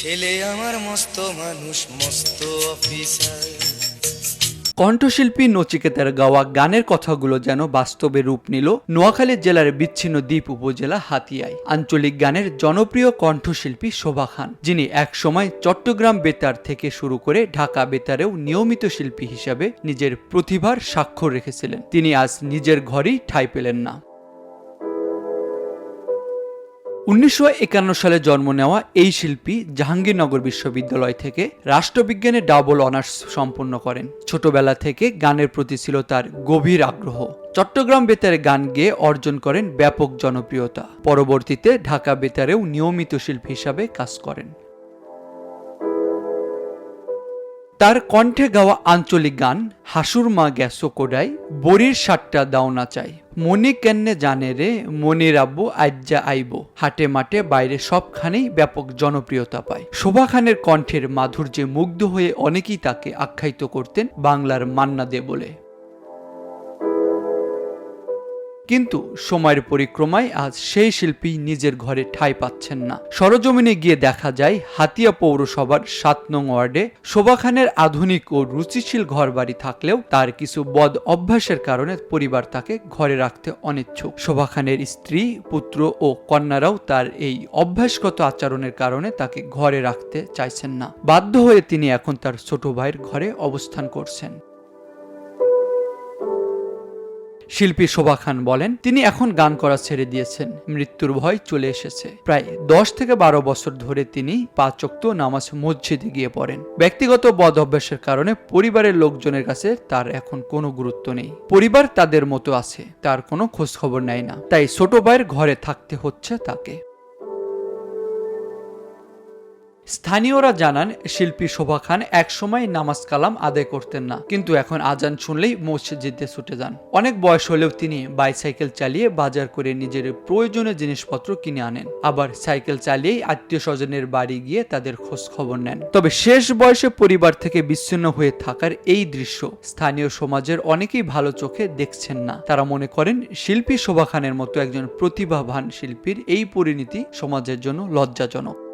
ছেলে আমার মস্ত মানুষ, মস্ত অফিসার কণ্ঠশিল্পী নচিকেতার গাওয়া গানের কথাগুলো যেন বাস্তবে রূপ নিল নোয়াখালী জেলার বিচ্ছিন্ন দ্বীপ উপজেলা হাতিয়ায়। আঞ্চলিক গানের জনপ্রিয় কণ্ঠশিল্পী শোভা খান, যিনি একসময় চট্টগ্রাম বেতার থেকে শুরু করে ঢাকা বেতারেও নিয়মিত শিল্পী হিসাবে নিজের প্রতিভার স্বাক্ষর রেখেছিলেন। তিনি আজ নিজের ঘরেই ঠাঁই পেলেন না। উনিশশো একান্ন সালে জন্ম নেওয়া এই শিল্পী জাহাঙ্গীরনগর বিশ্ববিদ্যালয় থেকে রাষ্ট্রবিজ্ঞানে ডাবল অনার্স সম্পন্ন করেন। ছোটবেলা থেকে গানের প্রতি ছিল তার গভীর আগ্রহ। চট্টগ্রাম বেতারে গান গেয়ে অর্জন করেন ব্যাপক জনপ্রিয়তা। পরবর্তীতে ঢাকা বেতারেও নিয়মিত শিল্পী হিসাবে কাজ করেন। তার কণ্ঠে গাওয়া আঞ্চলিক গান হাসুর মা গ্যাসো কোডাই, বড়ির সাতটা দাওনা চাই। মনি কেন্নে জানে রে মনির আব্বু আজ্জা আইব। হাটে মাঠে বাইরে সবখানেই ব্যাপক জনপ্রিয়তা পায়। শোভা খানের কণ্ঠের মাধুর্যে মুগ্ধ হয়ে অনেকেই তাকে আখ্যায়িত করতেন বাংলার মান্না দে বলে। কিন্তু সময়ের পরিক্রমায় আজ সেই শিল্পী নিজের ঘরে ঠাঁই পাচ্ছেন না। সরজমিনে গিয়ে দেখা যায়, হাতিয়া পৌরসভার সাত নং ওয়ার্ডে শোভা খানের আধুনিক ও রুচিশীল ঘরবাড়ি থাকলেও তার কিছু বদ অভ্যাসের কারণে পরিবার তাকে ঘরে রাখতে অনিচ্ছুক। শোভা খানের স্ত্রী, পুত্র ও কন্যারাও তার এই অভ্যাসগত আচরণের কারণে তাকে ঘরে রাখতে চাইছেন না। বাধ্য হয়ে তিনি এখন তার ছোট ভাইয়ের ঘরে অবস্থান করছেন। শিল্পী শোভা খান বলেন, তিনি এখন গান করা ছেড়ে দিয়েছেন। মৃত্যুর ভয় চলে এসেছে। প্রায় দশ থেকে বারো বছর ধরে তিনি পাঁচক্ত নামাজ মসজিদে গিয়ে পড়েন। ব্যক্তিগত বদ অভ্যাসের কারণে পরিবারের লোকজনের কাছে তার এখন কোনো গুরুত্ব নেই। পরিবার তাদের মতো আছে, তার কোনো খোঁজ খবর নেয় না। তাই ছোট ভাইয়ের ঘরে থাকতে হচ্ছে তাকে। স্থানীয়রা জানান, শিল্পী শোভা খান একসময় নামাজ কালাম আদায় করতেন না। কিন্তু এখন আজান শুনলেই মসজিদে ছুটে যান। অনেক বয়স হলেও তিনি বাইসাইকেল চালিয়ে বাজার করে নিজের প্রয়োজনীয় জিনিসপত্র কিনে আনেন। আবার সাইকেল চালিয়েই আত্মীয় স্বজনের বাড়ি গিয়ে তাদের খোঁজ খবর নেন। তবে শেষ বয়সে পরিবার থেকে বিচ্ছিন্ন হয়ে থাকার এই দৃশ্য স্থানীয় সমাজের অনেকেই ভালো চোখে দেখছেন না। তারা মনে করেন, শিল্পী শোভা খানের মতো একজন প্রতিভাবান শিল্পীর এই পরিণতি সমাজের জন্য লজ্জাজনক।